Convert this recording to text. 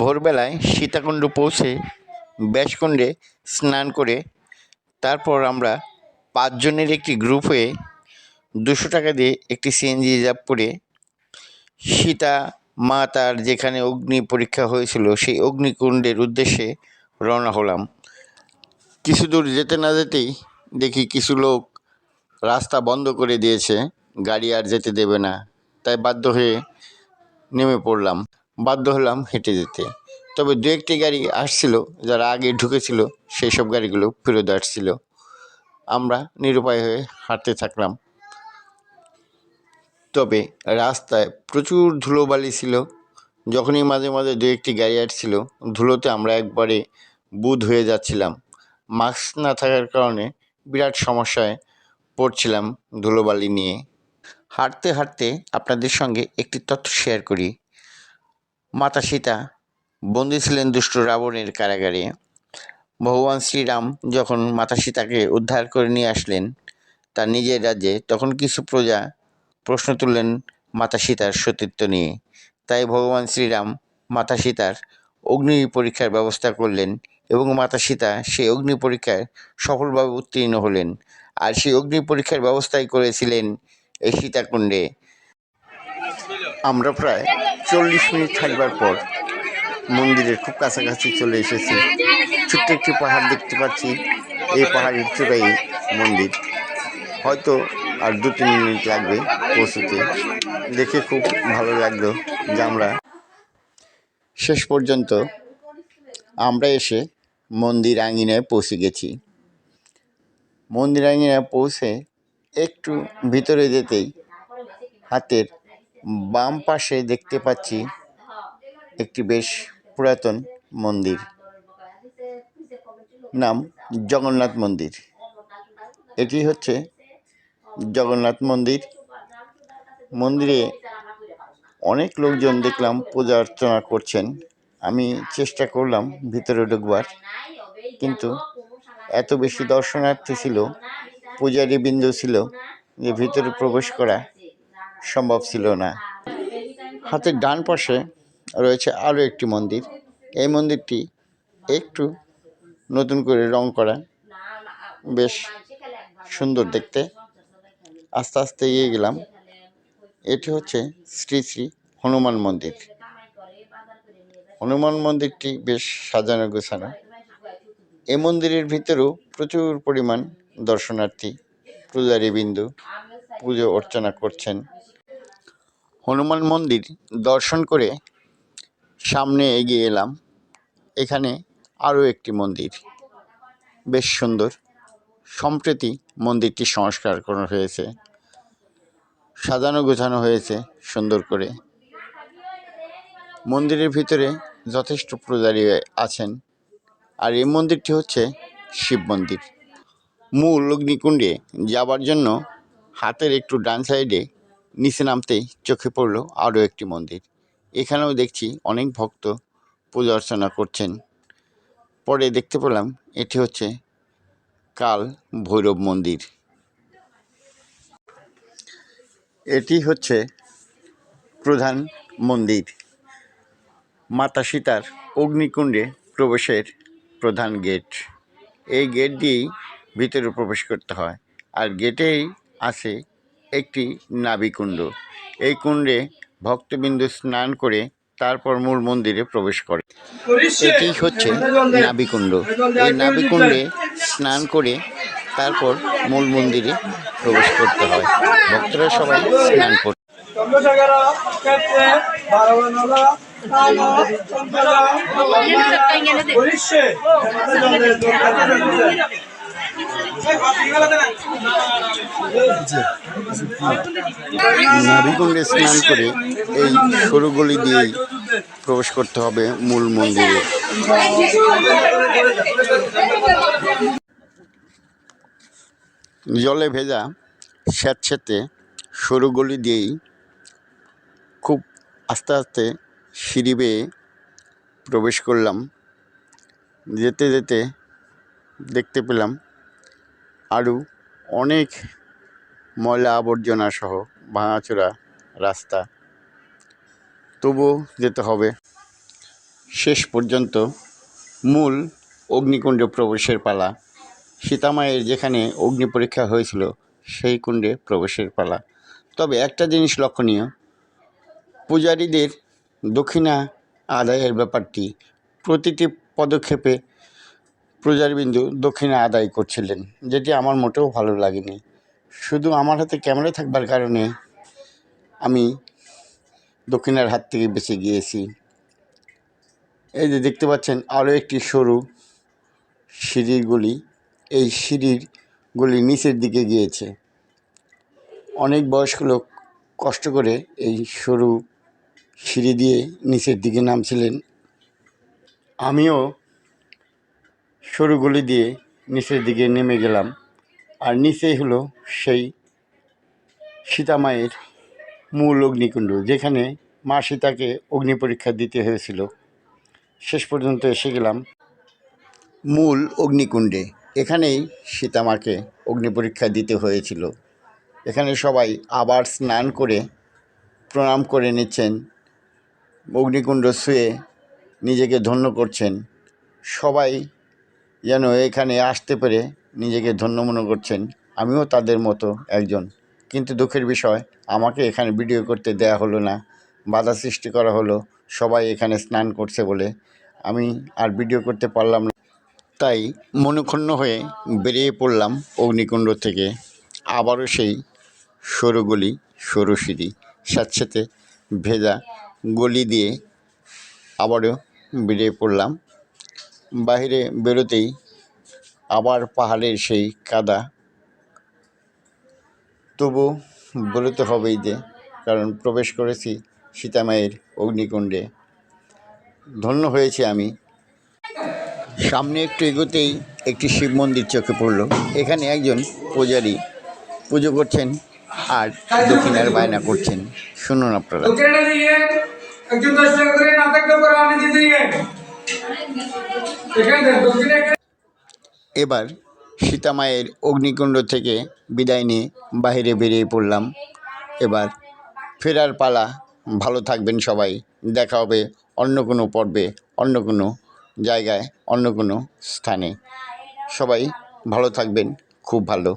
ভোরবেলায় সীতাকুণ্ড পৌঁছে ব্যাসকুণ্ডে স্নান করে তারপর আমরা পাঁচজনের একটি গ্রুপ হয়ে দুশো টাকা দিয়ে একটি সিএনজি রিজার্ভ করে সীতা, মা, তার যেখানে অগ্নি পরীক্ষা হয়েছিল সেই অগ্নিকুণ্ডের উদ্দেশ্যে রওনা হলাম। কিছু দূর যেতে না যেতেই দেখি কিছু লোক রাস্তা বন্ধ করে দিয়েছে, গাড়ি আর যেতে দেবে না, তাই বাধ্য হয়ে নেমে পড়লাম। বাধ্য হলাম হেঁটে যেতে। তবে দু একটি গাড়ি আসছিল যারা আগে ঢুকেছিল সেই সব গাড়িগুলো ফেরত আসছিল। আমরা নিরুপায় হয়ে হাঁটতে থাকলাম। তবে রাস্তায় প্রচুর ধুলোবালি ছিল। যখনই মাঝে মাঝে দু একটি গাড়ি আসছিল, ধুলোতে আমরা একবারে বুধ হয়ে যাচ্ছিলাম। মাস্ক না থাকার কারণে বিরাট সমস্যায় পড়ছিলাম ধুলোবালি নিয়ে। হাঁটতে হাঁটতে আপনাদের সঙ্গে একটি তথ্য শেয়ার করি। মাতা সীতা বন্দী ছিলেন দুষ্ট রাবণের কারাগারে। ভগবান শ্রীরাম যখন মাতা সীতাকে উদ্ধার করে নিয়ে আসলেন তার নিজের রাজ্যে, তখন কিছু প্রজা প্রশ্ন তুললেন মাতা সীতার সতীত্ব নিয়ে। তাই ভগবান শ্রীরাম মাতা সীতার অগ্নি পরীক্ষার ব্যবস্থা করলেন এবং মাতা সীতা সেই অগ্নি পরীক্ষায় সফলভাবে উত্তীর্ণ হলেন আর সেই অগ্নি পরীক্ষার ব্যবস্থাই করেছিলেন এই সীতাকুণ্ডে। আমরা প্রায় চল্লিশ মিনিট থাকবার পর মন্দিরের খুব কাছাকাছি চলে এসেছি। ছোট্ট একটি পাহাড় দেখতে পাচ্ছি। এই পাহাড়ের চূড়াই মন্দির। হয়তো আর দু তিন মিনিট লাগবে পৌঁছতে। দেখে খুব ভালো লাগল যে আমরা শেষ পর্যন্ত আমরা এসে মন্দির আঙিনায় পৌঁছে গেছি। মন্দির আঙিনায় পৌঁছে একটু ভিতরে যেতেই হাতের বাম পাশে দেখতে পাচ্ছি একটি বেশ পুরাতন মন্দির। নাম জগন্নাথ মন্দির। এটি হচ্ছে জগন্নাথ মন্দির। মন্দিরে অনেক লোকজন দেখলাম, পূজা অর্চনা করছেন। আমি চেষ্টা করলাম ভিতরে ঢুকবার, কিন্তু এত বেশি দর্শনার্থী ছিল পূজারী বিন্দু ছিল যে ভিতরে প্রবেশ করা সম্ভব ছিল না। হাতের ডান পাশে রয়েছে আরও একটি মন্দির। এই মন্দিরটি একটু নতুন করে রং করা বেশ সুন্দর দেখতে। আস্তে আস্তে এগিয়ে গেলাম। এটি হচ্ছে শ্রী শ্রী হনুমান মন্দির। হনুমান মন্দিরটি বেশ সাজানো গোছানো। এই মন্দিরের ভিতরেও প্রচুর পরিমাণ দর্শনার্থী পূজারী বিন্দু পুজো অর্চনা করছেন। হনুমান মন্দির দর্শন করে সামনে এগিয়ে এলাম। এখানে আরও একটি মন্দির। বেশ সুন্দর। সম্প্রতি মন্দিরটি সংস্কার করা হয়েছে। সাজানো গোছানো হয়েছে সুন্দর করে। মন্দিরের ভিতরে যথেষ্ট পূজারী আছেন। আর এই মন্দিরটি হচ্ছে শিব মন্দির। মূল অগ্নিকুণ্ডে যাবার জন্য হাতের একটু ডান সাইডে নিচে নামতেই চোখে পড়ল আরও একটি মন্দির। এখানেও দেখছি অনেক ভক্ত পূজা অর্চনা করছেন। পরে দেখতে পেলাম এটি হচ্ছে কাল ভৈরব মন্দির। এটি হচ্ছে প্রধান মন্দির। মাতা সীতার অগ্নিকুণ্ডে প্রবেশের প্রধান গেট। এই গেট দিয়েই ভিতরে প্রবেশ করতে হয়। আর গেটেই আছে একটি নাবিকুণ্ড এই কুণ্ডে ভক্তবিন্দু স্নান করে তারপর মূল মন্দিরে প্রবেশ করে। এটি হচ্ছে নাবিকুণ্ড এই নাবিকুণ্ডে স্নান করে তারপর মূল মন্দিরে প্রবেশ করতে হয়। ভক্তরা সবাই স্নান করে চন্দ্রশেখর বারবনলা স্নান করে এই সরু গলি দিয়েই প্রবেশ করতে হবে মূল মন্দিরে। জলে ভেজা স্যাঁতস্যাঁতে সরু গলি দিয়েই খুব আস্তে আস্তে সিঁড়ি বেয়ে প্রবেশ করলাম। যেতে যেতে দেখতে পেলাম আরও অনেক ময়লা আবর্জনা সহ ভাঙাচোরা রাস্তা। তবুও যেতে হবে। শেষ পর্যন্ত মূল অগ্নিকুণ্ডে প্রবেশের পালা। সীতামায়ের যেখানে অগ্নি পরীক্ষা হয়েছিল, সেই কুণ্ডে প্রবেশের পালা। তবে একটা জিনিস লক্ষণীয়, পূজারীদের দক্ষিণা আদায়ের ব্যাপারটি প্রতিটি পদক্ষেপে পূজারীবিন্দু দক্ষিণা আদায় করছিলেন, যেটি আমার মোটেও ভালো লাগেনি। শুধু আমার হাতে ক্যামেরা থাকবার কারণে আমি দক্ষিণার হাত থেকে বেঁচে গিয়েছি। এই যে দেখতে পাচ্ছেন, আরও একটি সরু সিঁড়ির গলি এই সিঁড়ির গলি নিচের দিকে গিয়েছে। অনেক বয়স্ক লোক কষ্ট করে এই সরু সিঁড়ি দিয়ে নিচের দিকে নামছিলেন। আমিও সরু গলি দিয়ে নিচের দিকে নেমে গেলাম। আর নিচেই হলো সেই সীতামায়ের মূল অগ্নিকুণ্ড, যেখানে মা সীতাকে অগ্নি পরীক্ষা দিতে হয়েছিল। শেষ পর্যন্ত এসে গেলাম মূল অগ্নিকুণ্ডে। এখানেই সীতামাকে অগ্নি পরীক্ষা দিতে হয়েছিল। এখানে সবাই আবার স্নান করে প্রণাম করে নিচ্ছেন। অগ্নিকুণ্ড শুয়ে নিজেকে ধন্য করছেন। সবাই যেন এখানে আসতে পেরে নিজেকে ধন্য মনে করছেন। আমিও তাদের মতো একজন। কিন্তু দুঃখের বিষয়, আমাকে এখানে ভিডিও করতে দেয়া হলো না, বাধা সৃষ্টি করা হলো, সবাই এখানে স্নান করছে বলে। আমি আর ভিডিও করতে পারলাম না। তাই মনক্ষুণ্ণ হয়ে বেরিয়ে পড়লাম অগ্নিকুণ্ড থেকে। আবারও সেই সরু গলি সরু সিঁড়ি স্যাঁতস্যাঁতে ভেজা গলি দিয়ে আবারও বেরিয়ে পড়লাম বাইরে বেরোতেই আবার পাহাড়ের সেই কাদা। তবু বেরোতে হবেই যে কারণ প্রবেশ করেছি সীতামায়ের অগ্নিকুণ্ডে। ধন্য হয়েছি আমি। সামনে একটু এগোতেই একটি শিব মন্দির চোখে পড়ল। এখানে একজন পূজারী পুজো করছেন আর দক্ষিণের বায়না করছেন। শুনুন আপনারা। এবার সীতামায়ের অগ্নিকুণ্ড থেকে বিদায় নিয়ে বাহিরে বেরিয়ে পড়লাম। এবার ফেরার পালা। ভালো থাকবেন সবাই। দেখা হবে অন্য কোনো পর্বে, অন্য কোনো জায়গায়, অন্য কোনো স্থানে। সবাই ভালো থাকবেন। খুব ভালো।